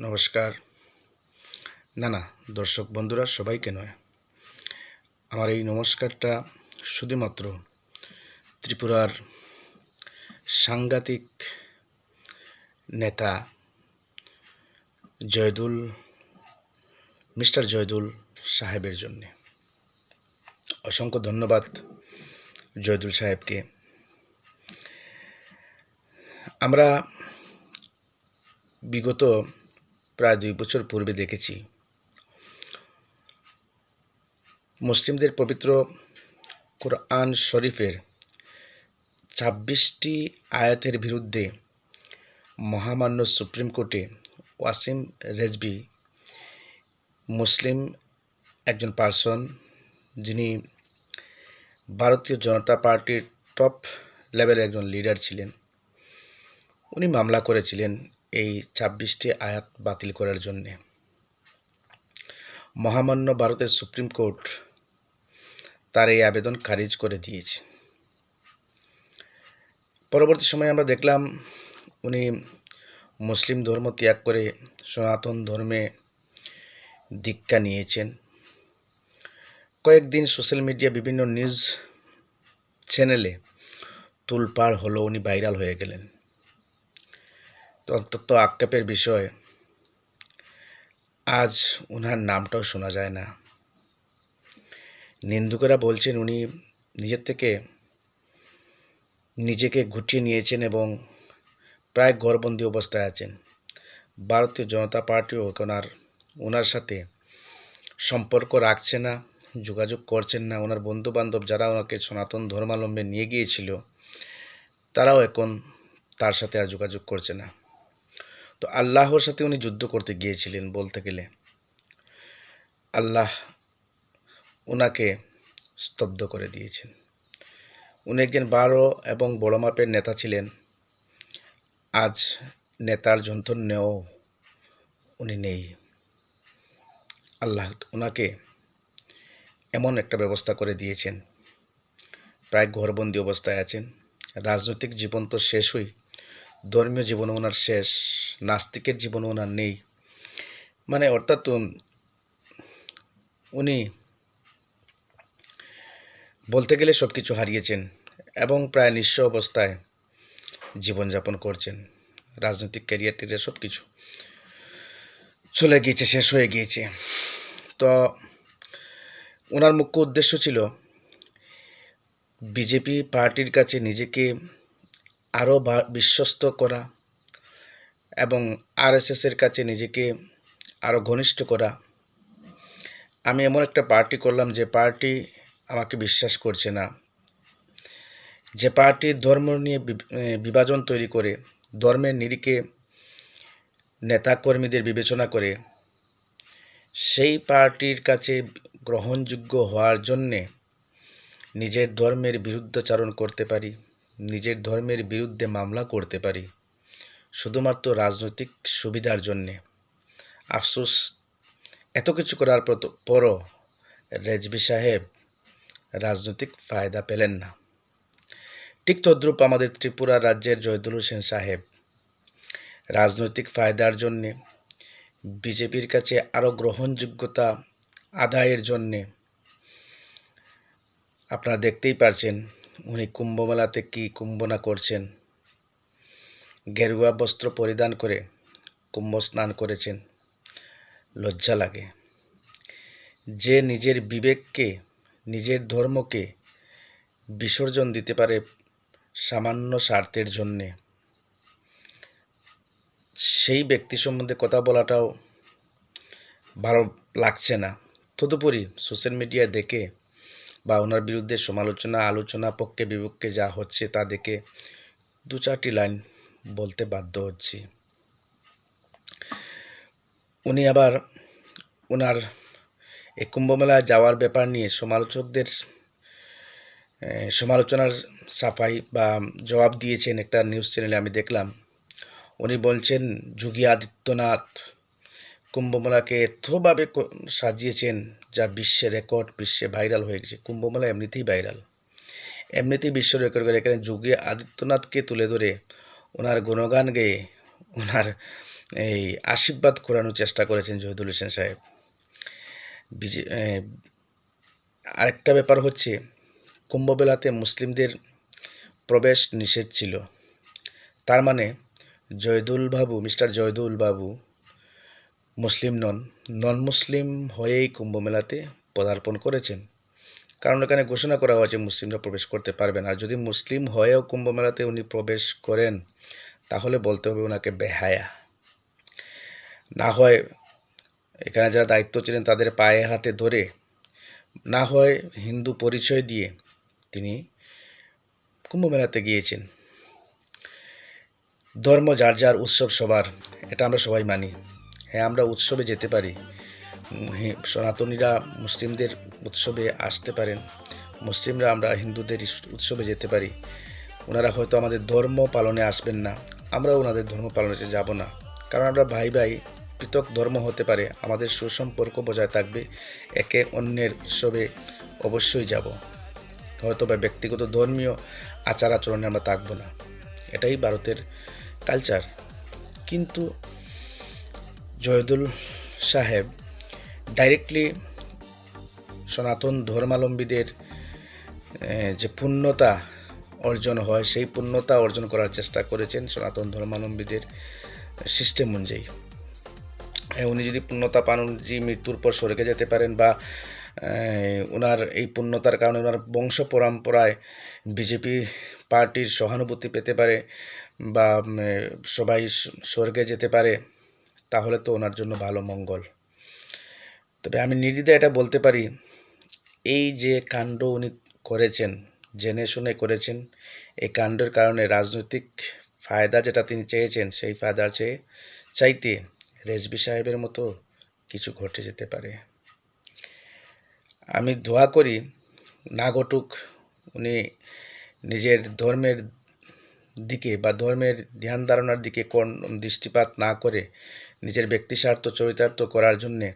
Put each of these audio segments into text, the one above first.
নমস্কার। না না, দর্শক বন্ধুরা, সবাইকে নয়। আমার এই নমস্কারটা শুধুমাত্র ত্রিপুরার সাংঘাতিক নেতা জয়দুল, মিস্টার জয়দুল সাহেবের জন্যে। অসংখ্য ধন্যবাদ জয়দুল সাহেবকে। আমরা বিগত প্রায় দুই বছর পূর্বে দেখেছি। মুসলিমদের পবিত্র কোরআন শরীফের ছাব্বিশটি আয়াতের বিরুদ্ধে মহামান্য সুপ্রিম কোর্টে ওয়াসিম রেজবি মুসলিম একজন পার্সন, যিনি ভারতীয় জনতা পার্টির টপ লেভেলের একজন লিডার ছিলেন। উনি মামলা করেছিলেন এই ছাব্বিশটি আয়াত বাতিল করার জন্যে। মহামান্য ভারতের সুপ্রিম কোর্ট তার এই আবেদন খারিজ করে দিয়েছে। পরবর্তী সময়ে আমরা দেখলাম উনি মুসলিম ধর্ম ত্যাগ করে সনাতন ধর্মে দীক্ষা নিয়েছেন। কয়েকদিন সোশ্যাল মিডিয়া বিভিন্ন নিউজ চ্যানেলে তুলপাড় হলো, উনি ভাইরাল হয়ে গেলেন। তো অত্যন্ত আক্ষেপের বিষয়। আজ ওনার নামটাও শোনা যায় না। নিন্দুকেরা বলছেন উনি নিজের থেকে নিজেকে গুটিয়ে নিয়েছেন এবং প্রায় ঘরবন্দি অবস্থায় আছেন। ভারতীয় জনতা পার্টিও ওনার ওনার সাথে সম্পর্ক রাখছে না, যোগাযোগ করছেন না। ওনার বন্ধু বান্ধব যারা ওনাকে সনাতন ধর্মাবলম্বে নিয়ে গিয়েছিল, তারাও এখন তার সাথে আর যোগাযোগ করছে না। তো আল্লাহর সাথে উনি যুদ্ধ করতে গিয়েছিলেন বলতে গেলে। আল্লাহ ওনাকে স্তব্ধ করে দিয়েছেন। উনি একজন বারো এবং বড় মাপের নেতা ছিলেন। আজ নেতার যন্ত্রণেও উনি নেই। আল্লাহ ওনাকে এমন একটা ব্যবস্থা করে দিয়েছেন। প্রায় ঘরবন্দি অবস্থায় আছেন। রাজনৈতিক জীবন তো শেষই। ধর্মীয় জীবনও ওনার শেষ, নাস্তিকের জীবনও ওনার নেই। মানে অর্থাৎ উনি বলতে গেলে সব কিছু হারিয়েছেন এবং প্রায় নিঃস্ব অবস্থায় জীবনযাপন করছেন। রাজনৈতিক ক্যারিয়ার টেরিয়ার সব কিছু চলে গিয়েছে, শেষ হয়ে গিয়েছে। তো ওনার মুখ্য উদ্দেশ্য ছিল, বিজেপি পার্টির কাছে নিজেকে আরও বিশ্বস্ত করা এবং আরএসএসের কাছে নিজেকে আরও ঘনিষ্ঠ করা। আমি এমন একটা পার্টি করলাম যে পার্টি আমাকে বিশ্বাস করছে না। যে পার্টি ধর্ম নিয়ে বিভাজন তৈরি করে, ধর্মের নিরিখে নেতাকর্মীদের বিবেচনা করে, সেই পার্টির কাছে গ্রহণযোগ্য হওয়ার জন্যে নিজের ধর্মের বিরুদ্ধাচারণ করতে পারি। নিজের ধর্মের বিরুদ্ধে মামলা করতে পারি, শুধুমাত্র রাজনৈতিক সুবিধার জন্যে। আফসোস, এত কিছু করার পরও রেজবি সাহেব রাজনৈতিক ফায়দা পেলেন না। ঠিক তদ্রূপ আমাদের ত্রিপুরা রাজ্যের জয়দুল হোসেন সাহেব রাজনৈতিক ফায়দার জন্যে, বিজেপির কাছে আরও গ্রহণযোগ্যতা আদায়ের জন্যে, আপনারা দেখতেই পারছেন উনি কুম্ভমেলাতে কি কুম্ভনা করছেন? গেরুয়া বস্ত্র পরিধান করে কুম্ভ স্নান করেছেন। লজ্জা লাগে। যে নিজের বিবেককে, নিজের ধর্মকে বিসর্জন দিতে পারে সামান্য স্বার্থের জন্যে। সেই ব্যক্তি সম্বন্ধে কথা বলাটাও ভালো লাগছে না। তদুপরি সোশ্যাল মিডিয়ায় দেখে বা ওনার বিরুদ্ধে সমালোচনা, আলোচনা পক্ষে, বিপক্ষে যা হচ্ছে তা দেখে দু চারটি লাইন বলতে বাধ্য হচ্ছি। উনি আবার ওনার এই কুম্ভমেলায় যাওয়ার ব্যাপার নিয়ে সমালোচকদের সমালোচনার সাফাই বা জবাব দিয়েছেন একটা নিউজ চ্যানেলে আমি দেখলাম। উনি বলছেন, যোগী আদিত্যনাথ কুম্ভমেলাকে এতভাবে সাজিয়েছেন যা বিশ্বে রেকর্ড, বিশ্বে ভাইরাল হয়ে গেছে। কুম্ভমেলা এমনিতেই ভাইরাল। এমনিতেই বিশ্ব রেকর্ড করে। এখানে যোগী আদিত্যনাথকে তুলে ধরে ওনার গুণগান গেয়ে ওনার এই আশীর্বাদ করানোর চেষ্টা করেছেন জহিদুল হোসেন সাহেব। আরেকটা ব্যাপার হচ্ছে, কুম্ভমেলাতে মুসলিমদের প্রবেশ নিষেধ ছিল। তার মানে জয়দুল বাবু, মিস্টার জয়দুল বাবু মুসলিম নন নন মুসলিম হয়েই কুম্ভমেলাতে পদার্পণ করেছেন। কারণ এখানে ঘোষণা করা হয়েছে মুসলিমরা প্রবেশ করতে পারবেন আর যদি মুসলিম হয়েও কুম্ভমেলাতে উনি প্রবেশ করেন, তাহলে বলতে হবে ওনাকে বেহায়া। না হয় এখানে যারা দায়িত্ব ছিলেন তাদের পায়ে হাতে ধরে, না হয় হিন্দু পরিচয় দিয়ে তিনি কুম্ভমেলাতে গিয়েছেন। ধর্ম যার যার উৎসব সবার, এটা আমরা সবাই মানি। হ্যাঁ আমরা উৎসবে যেতে পারি। সনাতনীরা মুসলিমদের উৎসবে আসতে পারেন। মুসলিমরা আমরা হিন্দুদের উৎসবে যেতে পারি। ওনারা হয়তো আমাদের ধর্ম পালনে আসবেন না। আমরাও ওনাদের ধর্ম পালনে যাব না। কারণ আমরা ভাই ভাই পৃথক ধর্ম হতে পারে। আমাদের সুসম্পর্ক বজায় থাকবে। একে অন্যের উৎসবে অবশ্যই যাব। হয়তো বা ব্যক্তিগত ধর্মীয় আচার আচরণে আমরা থাকব না। এটাই ভারতের কালচার কিন্তু জয়দুল সাহেব ডাইরেক্টলি সনাতন ধর্মালম্বীদের যে পূর্ণতা অর্জন হয়, সেই পূর্ণতা অর্জন করার চেষ্টা করেছেন সনাতন ধর্মালম্বীদের সিস্টেম অনুযায়ী। উনি যদি পূর্ণতা পান, উনি মৃত্যুর পর স্বর্গে যেতে পারেন বা ওনার এই পূর্ণতার কারণে ওনার বংশ পরম্পরায় বিজেপি পার্টির সহানুভূতি পেতে পারে বা সবাই স্বর্গে যেতে পারে তাহলে তো ওনার জন্য ভালো মঙ্গল। তবে আমি নির্দ্বিধায় এটা বলতে পারি, এই যে কাণ্ড উনি করেছেন, জেনে শুনে করেছেন, এই কাণ্ডের কারণে রাজনৈতিক ফায়দা যেটা তিনি চেয়েছেন, সেই ফায়দার চেয়ে চাইতে রেজবি সাহেবের মতো কিছু ঘটে যেতে পারে। আমি দোয়া করি, না ঘটুক, উনি নিজের ধর্মের দিকে বা ধর্মের ধ্যান ধারণার দিকে কোন দৃষ্টিপাত না করে নিজের ব্যক্তিস্বার্থ চরিতার্থ করার জন্যে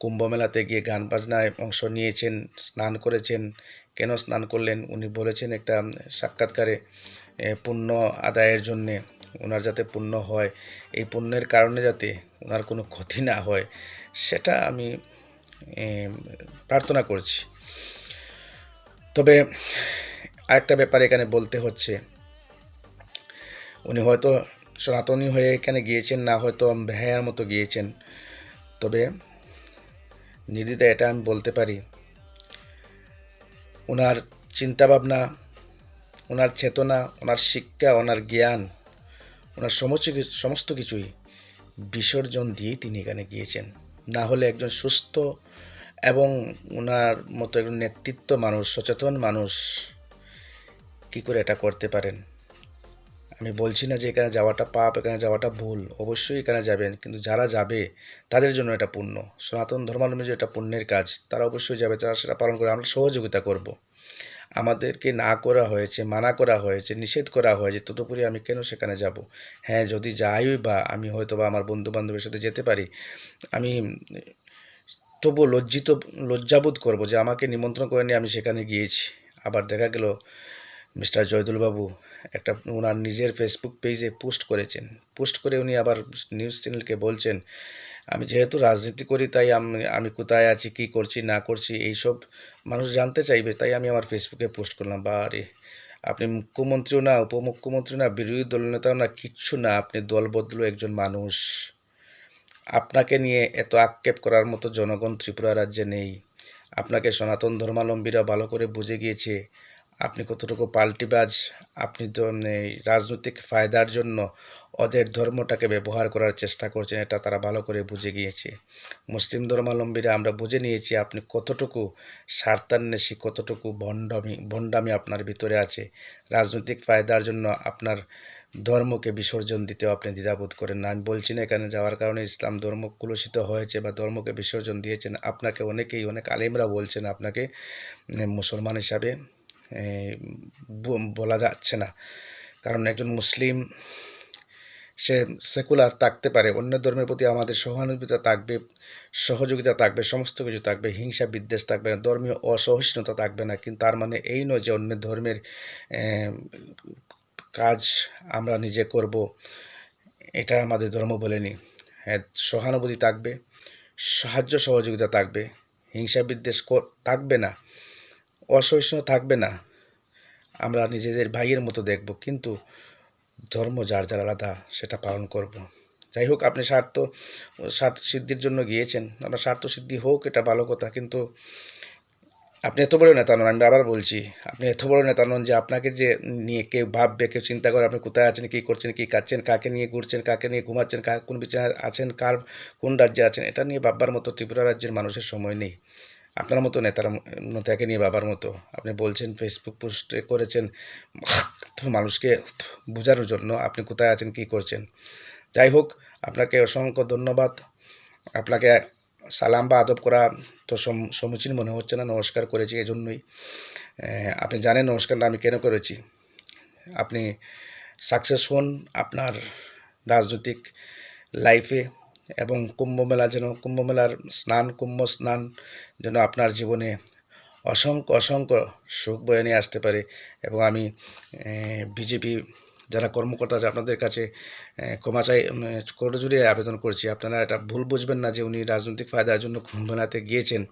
কুম্ভমেলাতে গিয়ে গান বাজনায় অংশ নিয়েছেন, স্নান করেছেন। কেন স্নান করলেন? উনি বলেছেন একটা সাক্ষাৎকারে পুণ্য আদায়ের জন্যে ওনার যাতে পুণ্য হয়। এই পুণ্যের কারণে যাতে ওনার কোনো ক্ষতি না হয়, সেটা আমি প্রার্থনা করছি। তবে আরেকটা ব্যাপার এখানে বলতে হচ্ছে। উনি হয়তো সনাতনী হয়ে এখানে গিয়েছেন, না হয়তো ভেয়ার মতো গিয়েছেন। তবে নির্দ্বিধায় এটা আমি বলতে পারি, ওনার চিন্তাভাবনা, ওনার চেতনা, ওনার শিক্ষা, ওনার জ্ঞান, ওনার সমস্ত কিছুই বিসর্জন দিয়ে তিনি এখানে গিয়েছেন। না হলে একজন সুস্থ এবং ওনার মতো একজন নেতৃত্ব মানুষ, সচেতন মানুষ কি করে এটা করতে পারেন? আমি বলছি না যে এখানে যাওয়াটা পাপ, এখানে যাওয়াটা ভুল। অবশ্যই এখানে যাবেন, কিন্তু যারা যাবে, তাদের জন্য এটা পুণ্য। সনাতন ধর্মাবলম্বী এটা পুণ্যের কাজ। তারা অবশ্যই যাবে, তারা সেটা পালন করে, আমরা সহযোগিতা করব। আমাদেরকে না করা হয়েছে, মানা করা হয়েছে, নিষেধ করা হয়েছে, তদুপরি আমি কেন সেখানে যাব? হ্যাঁ যদি যাই বা আমি হয়তো বা আমার বন্ধু বান্ধবের সাথে যেতে পারি, আমি তবু লজ্জিত, লজ্জাবোধ করব যে আমাকে নিমন্ত্রণ করে নিয়ে আমি সেখানে গিয়েছি। আবার দেখা গেল, মিস্টার জয়দুল বাবু একটা ওনার নিজের ফেসবুক পেজে পোস্ট করেছেন। পোস্ট করে উনি আবার নিউজ চ্যানেলকে বলছেন, আমি যেহেতু রাজনীতি করি, তাই আমি আমি কোথায় আছি, কী করছি, না করছি, এইসব মানুষ জানতে চাইবে, তাই আমি আমার ফেসবুকে পোস্ট করলাম। বা আরে, আপনি মুখ্যমন্ত্রীও না উপমুখ্যমন্ত্রী না, বিরোধী দলনেতাও না, কিচ্ছু না, আপনি দলবদলু একজন মানুষ। আপনাকে নিয়ে এত আক্ষেপ করার মতো জনগণ ত্রিপুরা রাজ্যে নেই। আপনাকে সনাতন ধর্মাবলম্বীরা ভালো করে বুঝে গিয়েছে আপনি কতটুকু পাল্টিবাজ, আপনি তো রাজনৈতিক ফায়দার জন্য ওদের ধর্মটাকে ব্যবহার করার চেষ্টা করছেন, এটা তারা ভালো করে বুঝে গিয়েছে। মুসলিম ধর্মাবলম্বীরা আমরা বুঝে নিয়েছি আপনি কতটুকু স্বার্থান্বেষী, কতটুকু ভণ্ডামি ভণ্ডামি আপনার ভিতরে আছে। রাজনৈতিক ফায়দার জন্য আপনার ধর্মকে বিসর্জন দিতেও আপনি দ্বিধাবোধ করেন না। আমি বলছি না এখানে যাওয়ার কারণে ইসলাম ধর্ম কুলসিত হয়েছে বা ধর্মকে বিসর্জন দিয়েছেন। আপনাকে অনেকেই, অনেক আলেমরা বলছেন আপনাকে মুসলমান হিসাবে। বলা যাচ্ছে না। কারণ একজন মুসলিম, সে সেকুলার থাকতে পারে, অন্য ধর্মের প্রতি আমাদের সহানুভূতি থাকবে, সহযোগিতা থাকবে, সমস্ত কিছু থাকবে, হিংসা, বিদ্বেষ থাকবে না, ধর্মীয় অসহিষ্ণুতা থাকবে না, কিন্তু তার মানে এই নয় যে অন্য ধর্মের কাজ আমরা নিজে করব। এটা আমাদের ধর্ম বলেনি। হ্যাঁ সহানুভূতি থাকবে, সাহায্য সহযোগিতা থাকবে, হিংসা, বিদ্বেষ থাকবে না। অসহিষ্ণু থাকবে না। আমরা নিজেদের ভাইয়ের মতো দেখব, কিন্তু ধর্ম যার যার আলাদা, সেটা পালন করব। যাই হোক, আপনি স্বার্থ স্বার্থ সিদ্ধির জন্য গিয়েছেন। আপনার স্বার্থ সিদ্ধি হোক, এটা ভালো কথা, কিন্তু আপনি এত বড় নেতা নন, আমি আবার বলছি, আপনি এত বড় নেতা নন যে আপনাকে যে নিয়ে কেউ ভাববে, কেউ চিন্তা করে আপনি কোথায় আছেন, কী করছেন, কী খাচ্ছেন, কাকে নিয়ে ঘুরছেন, কাকে নিয়ে ঘুমাচ্ছেন কোন বিছানায় আছেন, কার, কোন রাজ্যে আছেন, এটা নিয়ে ভাববার মতো ত্রিপুরা রাজ্যের মানুষের সময় নেই। আপনার মতো নেতার নেতাকে নিয়ে বাবার মতো। আপনি বলছেন ফেসবুক পোস্টে করেছেন মানুষকে বোঝানোর জন্য আপনি কোথায় আছেন, কী করছেন। যাই হোক, আপনাকে অসংখ্য ধন্যবাদ। আপনাকে সালাম বা আদব করা তো সম- সমীচীন মনে হচ্ছে না, নমস্কার করেছি এজন্যই। আপনি জানেন নমস্কারটা আমি কেন করেছি। আপনি সাকসেস হন আপনার রাজনৈতিক লাইফে এবং কুম্ভ মেলা যেন, কুম্ভ মেলার স্নান, কুম্ভ স্নান যেন আপনার জীবনে অসংখ্য অসংখ্য সুখ বয়ে নিয়ে আসতে পারে। এবং আমি বিজেপি যারা কর্মকর্তা আছে আপনাদের কাছে ক্ষমা চাই করে জুড়ে আবেদন করছি। আপনারা এটা ভুল বুঝবেন না যে উনি রাজনৈতিক ফায়দার জন্য কুম্ভ মেলাতে গিয়েছেন।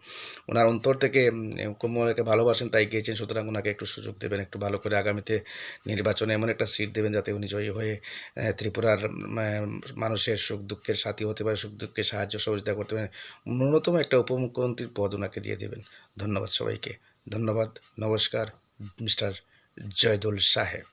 ওনার অন্তর থেকে উম, কুম্ভ মেলাকে ভালোবাসেন তাই গিয়েছেন। সুতরাং ওনাকে একটু সুযোগ দেবেন একটু ভালো করে আগামীতে নির্বাচনে এমন একটা সিট দেবেন যাতে উনি জয়ী হয়ে ত্রিপুরার মানুষের সুখ দুঃখের সাথী হতে পারে সুখ দুঃখে সাহায্য সহযোগিতা করতে পারে। ন্যূনতম একটা উপমুখ্যমন্ত্রীর পদ ওনাকে দিয়ে দেবেন। ধন্যবাদ সবাইকে। ধন্যবাদ নমস্কার মিস্টার জয়দুল সাহেব।